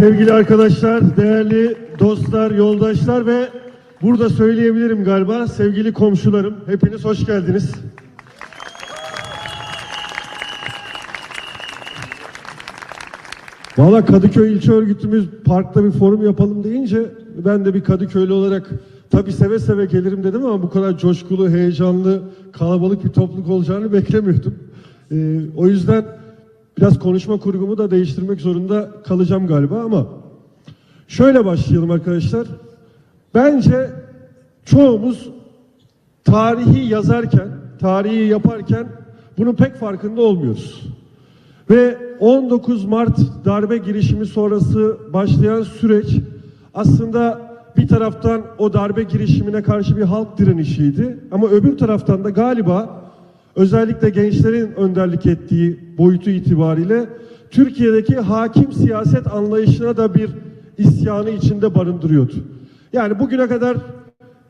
Sevgili arkadaşlar, değerli dostlar, yoldaşlar ve burada söyleyebilirim galiba sevgili komşularım. Hepiniz hoş geldiniz. Valla Kadıköy İlçe Örgütümüz parkta bir forum yapalım deyince ben de bir Kadıköylü olarak tabii seve seve gelirim dedim ama bu kadar coşkulu, heyecanlı, kalabalık bir topluluk olacağını beklemiyordum. Ee, o yüzden biraz konuşma kurgumu da değiştirmek zorunda kalacağım galiba ama şöyle başlayalım arkadaşlar. Bence çoğumuz tarihi yazarken, tarihi yaparken bunun pek farkında olmuyoruz. Ve 19 Mart darbe girişimi sonrası başlayan süreç aslında bir taraftan o darbe girişimine karşı bir halk direnişiydi ama öbür taraftan da galiba özellikle gençlerin önderlik ettiği boyutu itibariyle Türkiye'deki hakim siyaset anlayışına da bir isyanı içinde barındırıyordu. Yani bugüne kadar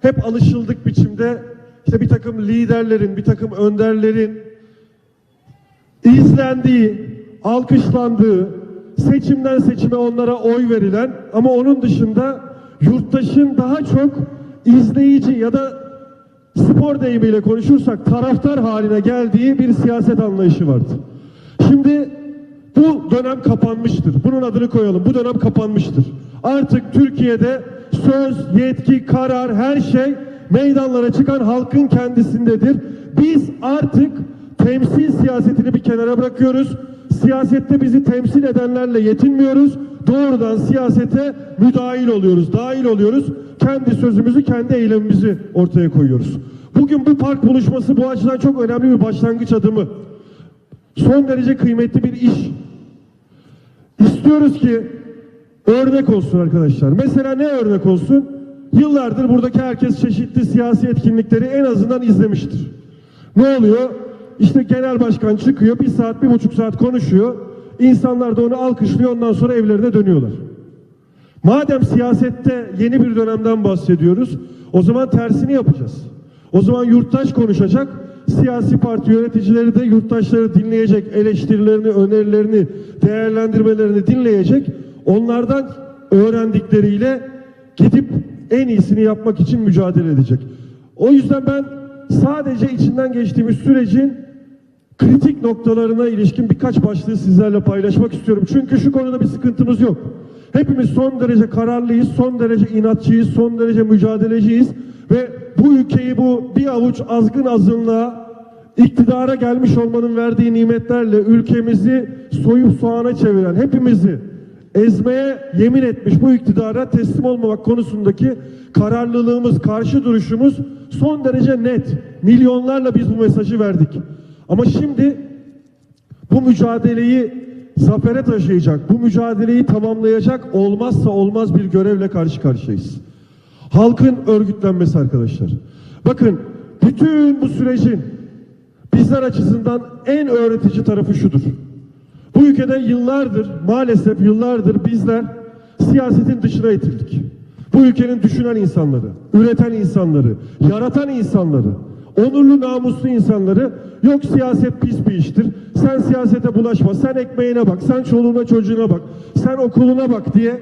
hep alışıldık biçimde işte bir takım liderlerin, bir takım önderlerin izlendiği, alkışlandığı, seçimden seçime onlara oy verilen ama onun dışında yurttaşın daha çok izleyici ya da spor deyimiyle konuşursak taraftar haline geldiği bir siyaset anlayışı vardı. Şimdi bu dönem kapanmıştır. Bunun adını koyalım. Bu dönem kapanmıştır. Artık Türkiye'de söz, yetki, karar, her şey meydanlara çıkan halkın kendisindedir. Biz artık temsil siyasetini bir kenara bırakıyoruz. Siyasette bizi temsil edenlerle yetinmiyoruz. Doğrudan siyasete müdahil oluyoruz, dahil oluyoruz. Kendi sözümüzü, kendi eylemimizi ortaya koyuyoruz. Bugün bu park buluşması bu açıdan çok önemli bir başlangıç adımı. Son derece kıymetli bir iş. İstiyoruz ki örnek olsun arkadaşlar. Mesela ne örnek olsun? Yıllardır buradaki herkes çeşitli siyasi etkinlikleri en azından izlemiştir. Ne oluyor? İşte genel başkan çıkıyor, bir saat, bir buçuk saat konuşuyor. İnsanlar da onu alkışlıyor, ondan sonra evlerine dönüyorlar. Madem siyasette yeni bir dönemden bahsediyoruz, o zaman tersini yapacağız. O zaman yurttaş konuşacak, siyasi parti yöneticileri de yurttaşları dinleyecek, eleştirilerini, önerilerini, değerlendirmelerini dinleyecek. Onlardan öğrendikleriyle gidip en iyisini yapmak için mücadele edecek. O yüzden ben sadece içinden geçtiğimiz sürecin kritik noktalarına ilişkin birkaç başlığı sizlerle paylaşmak istiyorum. Çünkü şu konuda bir sıkıntımız yok. Hepimiz son derece kararlıyız, son derece inatçıyız, son derece mücadeleciyiz ve bu ülkeyi bu bir avuç azgın azınlığa iktidara gelmiş olmanın verdiği nimetlerle ülkemizi soyup soğana çeviren hepimizi ezmeye yemin etmiş bu iktidara teslim olmamak konusundaki kararlılığımız, karşı duruşumuz son derece net. Milyonlarla biz bu mesajı verdik. Ama şimdi bu mücadeleyi zafere taşıyacak, bu mücadeleyi tamamlayacak olmazsa olmaz bir görevle karşı karşıyayız. Halkın örgütlenmesi arkadaşlar. Bakın bütün bu sürecin bizler açısından en öğretici tarafı şudur. Bu ülkede yıllardır, maalesef yıllardır bizler siyasetin dışına itildik. Bu ülkenin düşünen insanları, üreten insanları, yaratan insanları, onurlu namuslu insanları yok siyaset pis bir iştir. Sen siyasete bulaşma, sen ekmeğine bak, sen çoluğuna çocuğuna bak, sen okuluna bak diye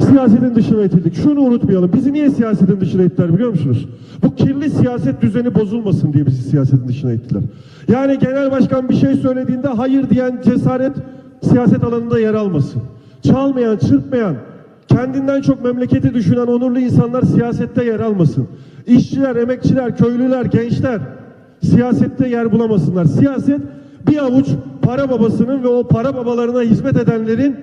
siyasetin dışına itildik. Şunu unutmayalım. Bizi niye siyasetin dışına ittiler biliyor musunuz? Bu kirli siyaset düzeni bozulmasın diye bizi siyasetin dışına ittiler. Yani genel başkan bir şey söylediğinde hayır diyen cesaret siyaset alanında yer almasın. Çalmayan, çırpmayan, kendinden çok memleketi düşünen onurlu insanlar siyasette yer almasın. İşçiler, emekçiler, köylüler, gençler siyasette yer bulamasınlar. Siyaset bir avuç para babasının ve o para babalarına hizmet edenlerin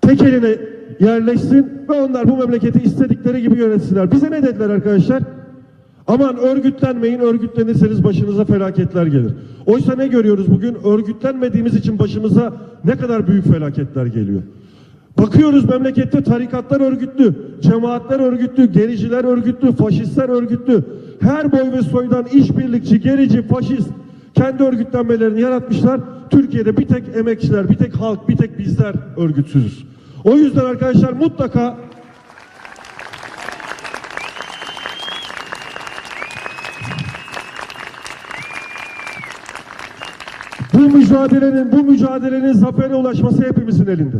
tek eline yerleşsin ve onlar bu memleketi istedikleri gibi yönetsinler. Bize ne dediler arkadaşlar? Aman örgütlenmeyin, örgütlenirseniz başınıza felaketler gelir. Oysa ne görüyoruz bugün? Örgütlenmediğimiz için başımıza ne kadar büyük felaketler geliyor. Bakıyoruz memlekette tarikatlar örgütlü, cemaatler örgütlü, gericiler örgütlü, faşistler örgütlü. Her boy ve soydan işbirlikçi, gerici, faşist kendi örgütlenmelerini yaratmışlar. Türkiye'de bir tek emekçiler, bir tek halk, bir tek bizler örgütsüzüz. O yüzden arkadaşlar mutlaka bu mücadelenin bu mücadelenin zafere ulaşması hepimizin elinde.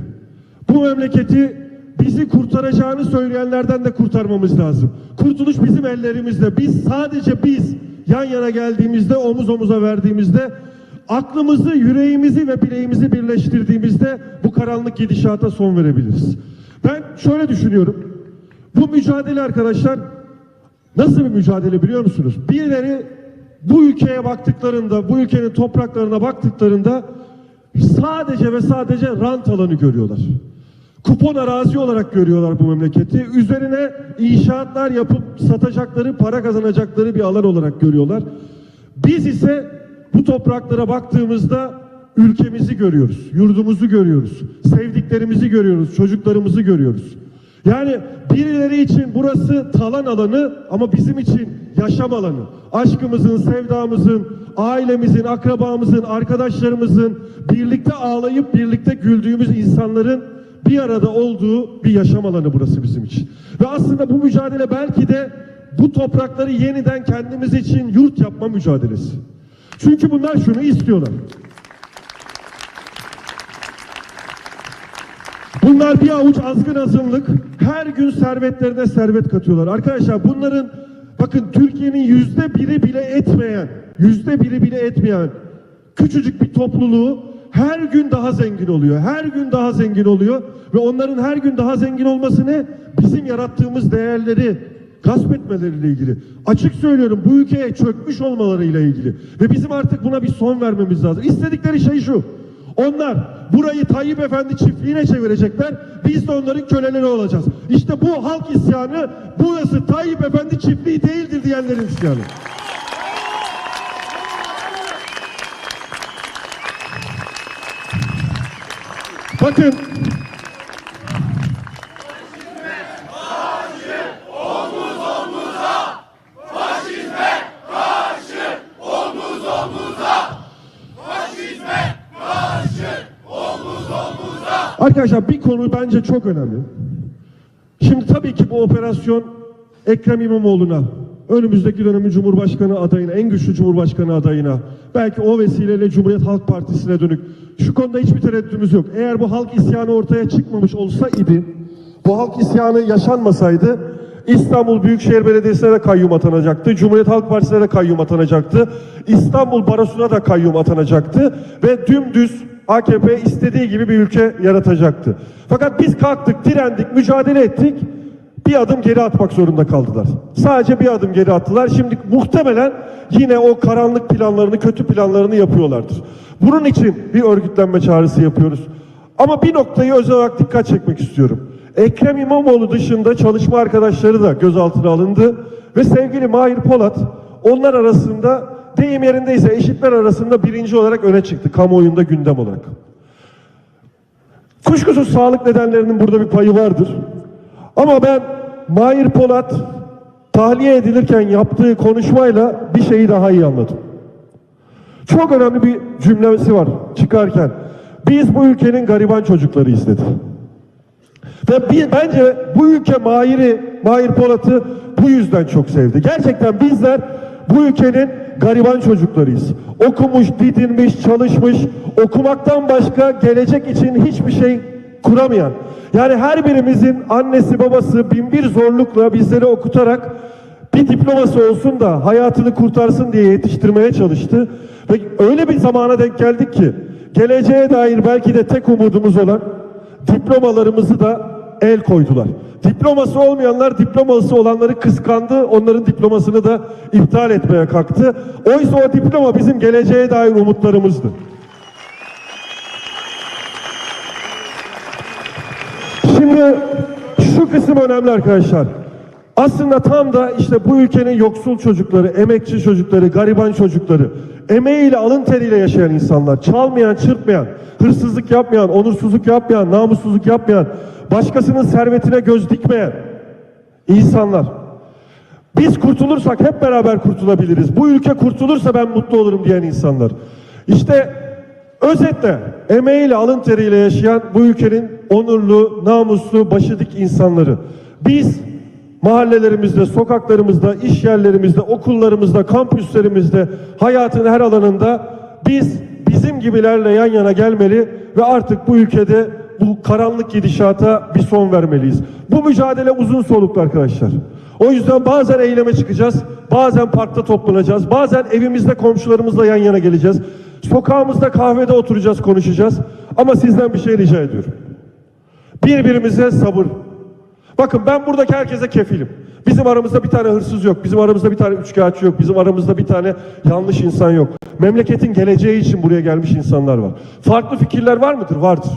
Bu memleketi bizi kurtaracağını söyleyenlerden de kurtarmamız lazım. Kurtuluş bizim ellerimizde. Biz sadece biz yan yana geldiğimizde, omuz omuza verdiğimizde, aklımızı, yüreğimizi ve bileğimizi birleştirdiğimizde bu karanlık gidişata son verebiliriz. Ben şöyle düşünüyorum. Bu mücadele arkadaşlar nasıl bir mücadele biliyor musunuz? Birileri bu ülkeye baktıklarında, bu ülkenin topraklarına baktıklarında sadece ve sadece rant alanı görüyorlar. Kupon arazi olarak görüyorlar bu memleketi. Üzerine inşaatlar yapıp satacakları, para kazanacakları bir alan olarak görüyorlar. Biz ise bu topraklara baktığımızda ülkemizi görüyoruz, yurdumuzu görüyoruz, sevdiklerimizi görüyoruz, çocuklarımızı görüyoruz. Yani birileri için burası talan alanı ama bizim için yaşam alanı. Aşkımızın, sevdamızın, ailemizin, akrabamızın, arkadaşlarımızın birlikte ağlayıp birlikte güldüğümüz insanların bir arada olduğu bir yaşam alanı burası bizim için. Ve aslında bu mücadele belki de bu toprakları yeniden kendimiz için yurt yapma mücadelesi. Çünkü bunlar şunu istiyorlar. Bunlar bir avuç azgın azınlık her gün servetlerine servet katıyorlar. Arkadaşlar bunların bakın Türkiye'nin yüzde biri bile etmeyen, yüzde biri bile etmeyen küçücük bir topluluğu her gün daha zengin oluyor. Her gün daha zengin oluyor ve onların her gün daha zengin olması ne? Bizim yarattığımız değerleri gasp etmeleriyle ilgili. Açık söylüyorum bu ülkeye çökmüş olmalarıyla ilgili. Ve bizim artık buna bir son vermemiz lazım. İstedikleri şey şu. Onlar burayı Tayyip Efendi çiftliğine çevirecekler. Biz de onların köleleri olacağız. İşte bu halk isyanı burası Tayyip Efendi çiftliği değildir diyenlerin isyanı. Bakın Arkadaşlar bir konu bence çok önemli. Şimdi tabii ki bu operasyon Ekrem İmamoğlu'na, önümüzdeki dönemin Cumhurbaşkanı adayına, en güçlü Cumhurbaşkanı adayına, belki o vesileyle Cumhuriyet Halk Partisi'ne dönük. Şu konuda hiçbir tereddütümüz yok. Eğer bu halk isyanı ortaya çıkmamış olsaydı, bu halk isyanı yaşanmasaydı, İstanbul Büyükşehir Belediyesi'ne de kayyum atanacaktı. Cumhuriyet Halk Partisi'ne de kayyum atanacaktı. İstanbul Barosu'na da kayyum atanacaktı. Ve dümdüz AKP istediği gibi bir ülke yaratacaktı. Fakat biz kalktık, direndik, mücadele ettik. Bir adım geri atmak zorunda kaldılar. Sadece bir adım geri attılar. Şimdi muhtemelen yine o karanlık planlarını, kötü planlarını yapıyorlardır. Bunun için bir örgütlenme çağrısı yapıyoruz. Ama bir noktayı özel olarak dikkat çekmek istiyorum. Ekrem İmamoğlu dışında çalışma arkadaşları da gözaltına alındı ve sevgili Mahir Polat onlar arasında deyim yerindeyse eşitler arasında birinci olarak öne çıktı kamuoyunda gündem olarak. Kuşkusuz sağlık nedenlerinin burada bir payı vardır. Ama ben Mahir Polat tahliye edilirken yaptığı konuşmayla bir şeyi daha iyi anladım. Çok önemli bir cümlesi var çıkarken. Biz bu ülkenin gariban çocuklarıyız dedi. Ve bir, bence bu ülke Mahir'i, Mahir Polat'ı bu yüzden çok sevdi. Gerçekten bizler bu ülkenin gariban çocuklarıyız. Okumuş, didinmiş, çalışmış, okumaktan başka gelecek için hiçbir şey kuramayan. Yani her birimizin annesi babası binbir zorlukla bizleri okutarak bir diploması olsun da hayatını kurtarsın diye yetiştirmeye çalıştı. Ve öyle bir zamana denk geldik ki geleceğe dair belki de tek umudumuz olan diplomalarımızı da el koydular. Diploması olmayanlar diploması olanları kıskandı. Onların diplomasını da iptal etmeye kalktı. Oysa o diploma bizim geleceğe dair umutlarımızdı. Şimdi şu kısım önemli arkadaşlar. Aslında tam da işte bu ülkenin yoksul çocukları, emekçi çocukları, gariban çocukları, emeğiyle, alın teriyle yaşayan insanlar, çalmayan, çırpmayan, hırsızlık yapmayan, onursuzluk yapmayan, namussuzluk yapmayan, başkasının servetine göz dikmeyen insanlar. Biz kurtulursak hep beraber kurtulabiliriz. Bu ülke kurtulursa ben mutlu olurum diyen insanlar. İşte özetle emeğiyle, alın teriyle yaşayan bu ülkenin onurlu, namuslu, başı dik insanları. Biz mahallelerimizde, sokaklarımızda, iş yerlerimizde, okullarımızda, kampüslerimizde, hayatın her alanında biz bizim gibilerle yan yana gelmeli ve artık bu ülkede bu karanlık gidişata bir son vermeliyiz. Bu mücadele uzun soluklu arkadaşlar. O yüzden bazen eyleme çıkacağız, bazen parkta toplanacağız, bazen evimizde komşularımızla yan yana geleceğiz. Sokağımızda kahvede oturacağız, konuşacağız. Ama sizden bir şey rica ediyorum. Birbirimize sabır. Bakın ben buradaki herkese kefilim. Bizim aramızda bir tane hırsız yok. Bizim aramızda bir tane üçkağıtçı yok. Bizim aramızda bir tane yanlış insan yok. Memleketin geleceği için buraya gelmiş insanlar var. Farklı fikirler var mıdır? Vardır.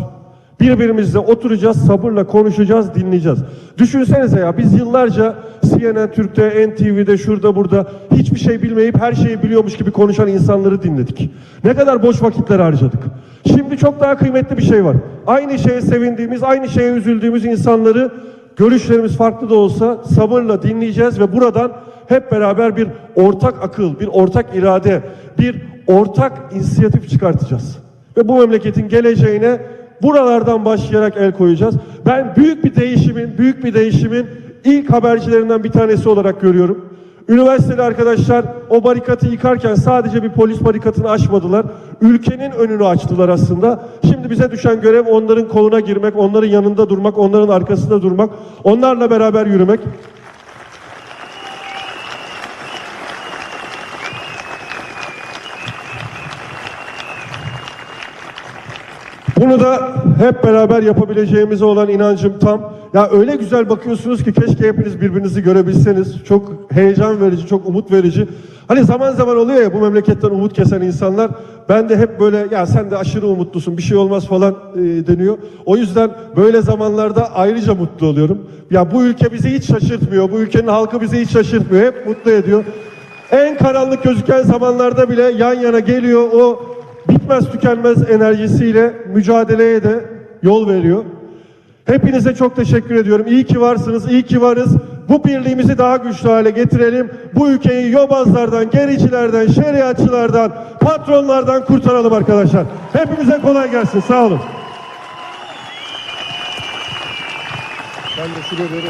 Birbirimizle oturacağız, sabırla konuşacağız, dinleyeceğiz. Düşünsenize ya biz yıllarca CNN Türk'te, NTV'de, şurada burada hiçbir şey bilmeyip her şeyi biliyormuş gibi konuşan insanları dinledik. Ne kadar boş vakitler harcadık. Şimdi çok daha kıymetli bir şey var. Aynı şeye sevindiğimiz, aynı şeye üzüldüğümüz insanları görüşlerimiz farklı da olsa sabırla dinleyeceğiz ve buradan hep beraber bir ortak akıl, bir ortak irade, bir ortak inisiyatif çıkartacağız. Ve bu memleketin geleceğine buralardan başlayarak el koyacağız. Ben büyük bir değişimin, büyük bir değişimin ilk habercilerinden bir tanesi olarak görüyorum. Üniversiteli arkadaşlar o barikatı yıkarken sadece bir polis barikatını açmadılar. Ülkenin önünü açtılar aslında. Şimdi bize düşen görev onların koluna girmek, onların yanında durmak, onların arkasında durmak, onlarla beraber yürümek. Bunu da hep beraber yapabileceğimize olan inancım tam. Ya öyle güzel bakıyorsunuz ki keşke hepiniz birbirinizi görebilseniz. Çok heyecan verici, çok umut verici. Hani zaman zaman oluyor ya bu memleketten umut kesen insanlar. Ben de hep böyle ya sen de aşırı umutlusun bir şey olmaz falan e, deniyor. O yüzden böyle zamanlarda ayrıca mutlu oluyorum. Ya bu ülke bizi hiç şaşırtmıyor. Bu ülkenin halkı bizi hiç şaşırtmıyor. Hep mutlu ediyor. En karanlık gözüken zamanlarda bile yan yana geliyor o bitmez tükenmez enerjisiyle mücadeleye de yol veriyor. Hepinize çok teşekkür ediyorum. İyi ki varsınız, iyi ki varız. Bu birliğimizi daha güçlü hale getirelim. Bu ülkeyi yobazlardan, gericilerden, şeriatçılardan, patronlardan kurtaralım arkadaşlar. Hepinize kolay gelsin. Sağ olun. Ben de şuraya böyle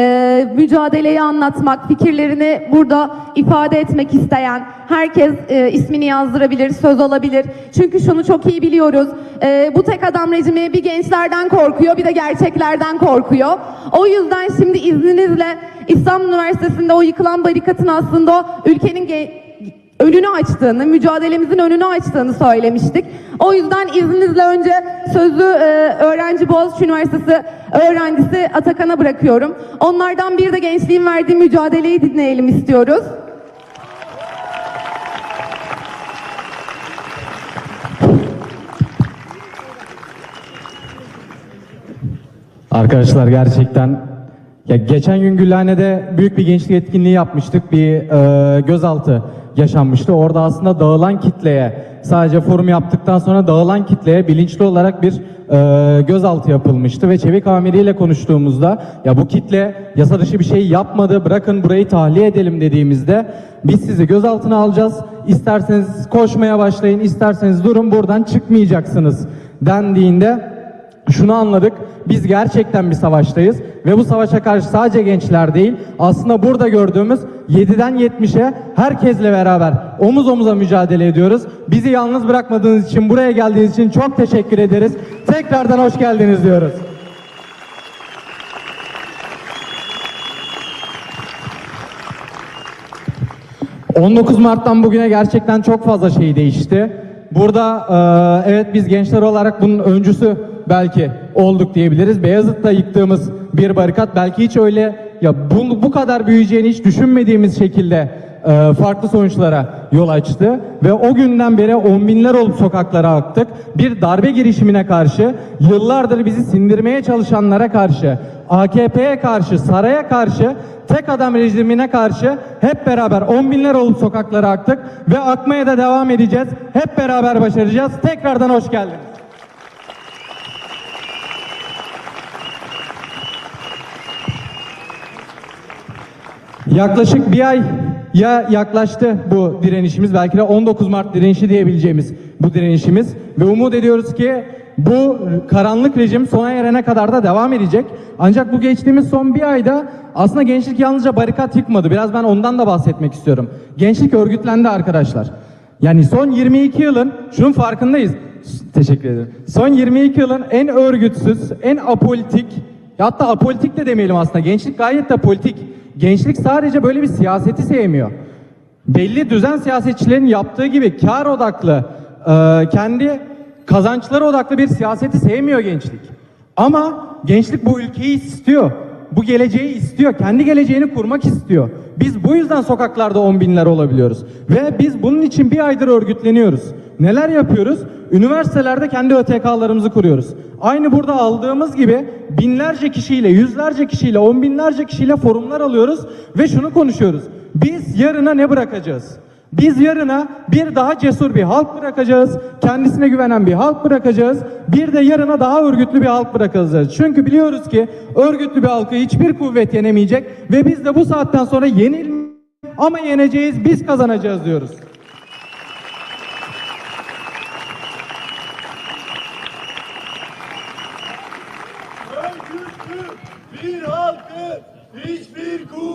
e, mücadeleyi anlatmak, fikirlerini burada ifade etmek isteyen herkes e, ismini yazdırabilir, söz alabilir. Çünkü şunu çok iyi biliyoruz, e, bu tek adam rejimi bir gençlerden korkuyor bir de gerçeklerden korkuyor. O yüzden şimdi izninizle İstanbul Üniversitesi'nde o yıkılan barikatın aslında ülkenin önünü açtığını, mücadelemizin önünü açtığını söylemiştik. O yüzden izninizle önce sözü e, öğrenci Boğaziçi Üniversitesi öğrencisi Atakan'a bırakıyorum. Onlardan bir de gençliğin verdiği mücadeleyi dinleyelim istiyoruz. Arkadaşlar gerçekten ya geçen gün Gülhane'de büyük bir gençlik etkinliği yapmıştık. Bir e, gözaltı yaşanmıştı. Orada aslında dağılan kitleye sadece forum yaptıktan sonra dağılan kitleye bilinçli olarak bir e, gözaltı yapılmıştı ve Çevik amiriyle konuştuğumuzda ya bu kitle yasa dışı bir şey yapmadı bırakın burayı tahliye edelim dediğimizde biz sizi gözaltına alacağız. İsterseniz koşmaya başlayın, isterseniz durun buradan çıkmayacaksınız dendiğinde şunu anladık. Biz gerçekten bir savaştayız ve bu savaşa karşı sadece gençler değil, aslında burada gördüğümüz 7'den 70'e herkesle beraber omuz omuza mücadele ediyoruz. Bizi yalnız bırakmadığınız için, buraya geldiğiniz için çok teşekkür ederiz. Tekrardan hoş geldiniz diyoruz. ...19 Mart'tan bugüne gerçekten çok fazla şey değişti. Burada evet biz gençler olarak bunun öncüsü belki olduk diyebiliriz. Beyazıt'ta yıktığımız bir barikat belki hiç öyle ya bu, bu kadar büyüyeceğini hiç düşünmediğimiz şekilde e, farklı sonuçlara yol açtı ve o günden beri on binler olup sokaklara aktık. Bir darbe girişimine karşı, yıllardır bizi sindirmeye çalışanlara karşı, AKP'ye karşı, saraya karşı, tek adam rejimine karşı hep beraber on binler olup sokaklara aktık ve akmaya da devam edeceğiz. Hep beraber başaracağız. Tekrardan hoş geldiniz. Yaklaşık bir ay ya yaklaştı bu direnişimiz. Belki de 19 Mart direnişi diyebileceğimiz bu direnişimiz. Ve umut ediyoruz ki bu karanlık rejim sona erene kadar da devam edecek. Ancak bu geçtiğimiz son bir ayda aslında gençlik yalnızca barikat yıkmadı. Biraz ben ondan da bahsetmek istiyorum. Gençlik örgütlendi arkadaşlar. Yani son 22 yılın şunun farkındayız. Teşekkür ederim. Son 22 yılın en örgütsüz, en apolitik, hatta apolitik de demeyelim aslında. Gençlik gayet de politik. Gençlik sadece böyle bir siyaseti sevmiyor. Belli düzen siyasetçilerin yaptığı gibi kar odaklı, e, kendi kazançları odaklı bir siyaseti sevmiyor gençlik. Ama gençlik bu ülkeyi istiyor. Bu geleceği istiyor. Kendi geleceğini kurmak istiyor. Biz bu yüzden sokaklarda on binler olabiliyoruz. Ve biz bunun için bir aydır örgütleniyoruz. Neler yapıyoruz? Üniversitelerde kendi ÖTK'larımızı kuruyoruz. Aynı burada aldığımız gibi binlerce kişiyle, yüzlerce kişiyle, on binlerce kişiyle forumlar alıyoruz ve şunu konuşuyoruz. Biz yarına ne bırakacağız? Biz yarına bir daha cesur bir halk bırakacağız. Kendisine güvenen bir halk bırakacağız. Bir de yarına daha örgütlü bir halk bırakacağız. Çünkü biliyoruz ki örgütlü bir halkı hiçbir kuvvet yenemeyecek ve biz de bu saatten sonra yenil ama yeneceğiz, biz kazanacağız diyoruz. Örgütlü halkı hiçbir kuvvet